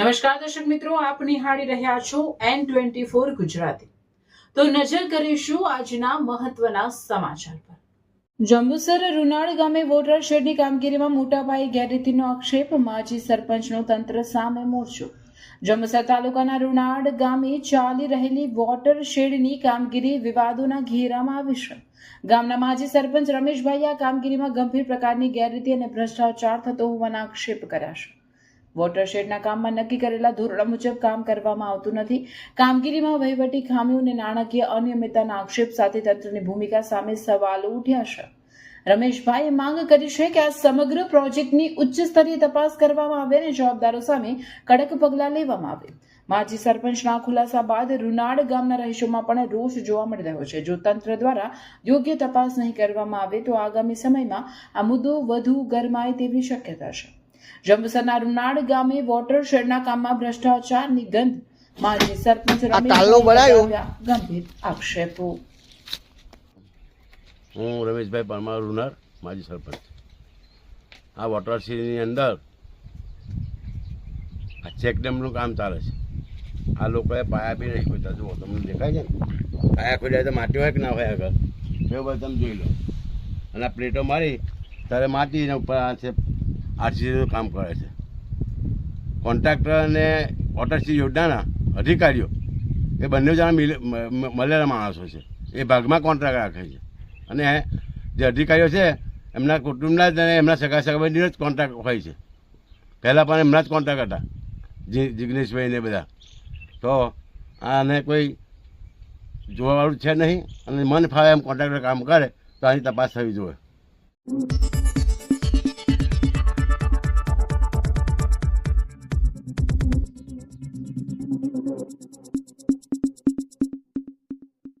નમસ્કાર દર્શક મિત્રો, આપ નિહાળી રહ્યા છો એન ટ્વેન્ટી ફોર ગુજરાતી. તો નજર કરીશું આજના મહત્વના સમાચાર પર. જંબુસર રૂનાળ ગામે વોટર શેડની કામગીરીમાં મોટા પાયે ગેરરીતિનો આક્ષેપ માજી સરપંચનો તંત્ર સામે મોરચો. જંબુસર તાલુકાના રૂનાળ ગામે ચાલી રહેલી વોટર શેડની કામગીરી વિવાદોના ઘેરામાં આવી છે. ગામના માજી સરપંચ રમેશભાઈ આ કામગીરીમાં ગંભીર પ્રકારની ગેરરીતિ અને ભ્રષ્ટાચાર થતો હોવાના આક્ષેપ કર્યા છે. વોટરશેડના કામમાં નક્કી કરેલા ધોરણો મુજબ કામ કરવામાં આવતું નથી. કામગીરીમાં વહીવટી ખામીઓ અને નાણાકીય અનિયમિતતાના આક્ષેપ સાથે તંત્રની ભૂમિકા સામે સવાલો ઉઠ્યા છે. રમેશભાઈએ માંગ કરી છે કે આ સમગ્ર પ્રોજેક્ટની ઉચ્ચ સ્તરીય તપાસ કરવામાં આવે અને જવાબદારો સામે કડક પગલાં લેવામાં આવે. માજી સરપંચના ખુલાસા બાદ રૂનાડ ગામના રહીશોમાં પણ રોષ જોવા મળી રહ્યો છે. જો તંત્ર દ્વારા યોગ્ય તપાસ નહીં કરવામાં આવે તો આગામી સમયમાં આ મુદ્દો વધુ ગરમાય તેવી શક્યતા છે. જંબુસરના રૂનાળ ગામે વોટર શેડના કામમાં ભ્રષ્ટાચારની ગંધ માજી સરપંચ ગંભીર આક્ષેપો. હું રમેશભાઈ પરમાર રૂનાર માજી સરપંચ. આ વોટર સિટીની અંદર આ ચેકડેમનું કામ ચાલે છે. આ લોકોએ પાયા બી નહીં ખોદ્યા. જુઓ તમને દેખાય છે ને? પાયા ખોદ્યા તો માટી હોય કે ના હોય આગળ? એ બધા તમે જોઈ લો. અને આ પ્લેટો મારી ત્યારે માટીને ઉપર આ છે આરસીસીનું કામ કરે છે. કોન્ટ્રાક્ટર અને વોટરસી યોજનાના અધિકારીઓ એ બંને જણા મળેલા માણસો છે. એ ભાગમાં કોન્ટ્રાક્ટ રાખે છે. અને જે અધિકારીઓ છે, એમના કુટુંબના જ અને એમના સગા સગાભાઈનો જ કોન્ટ્રાક્ટ હોય છે. પહેલાં પણ એમના જ કોન્ટ્રાક્ટ હતા જિગ્નેશભાઈ ને બધા. તો આને કોઈ જોવાવાળું છે નહીં અને મન ફાવે એમ કોન્ટ્રાક્ટર કામ કરે તો આની તપાસ થવી જોઈએ.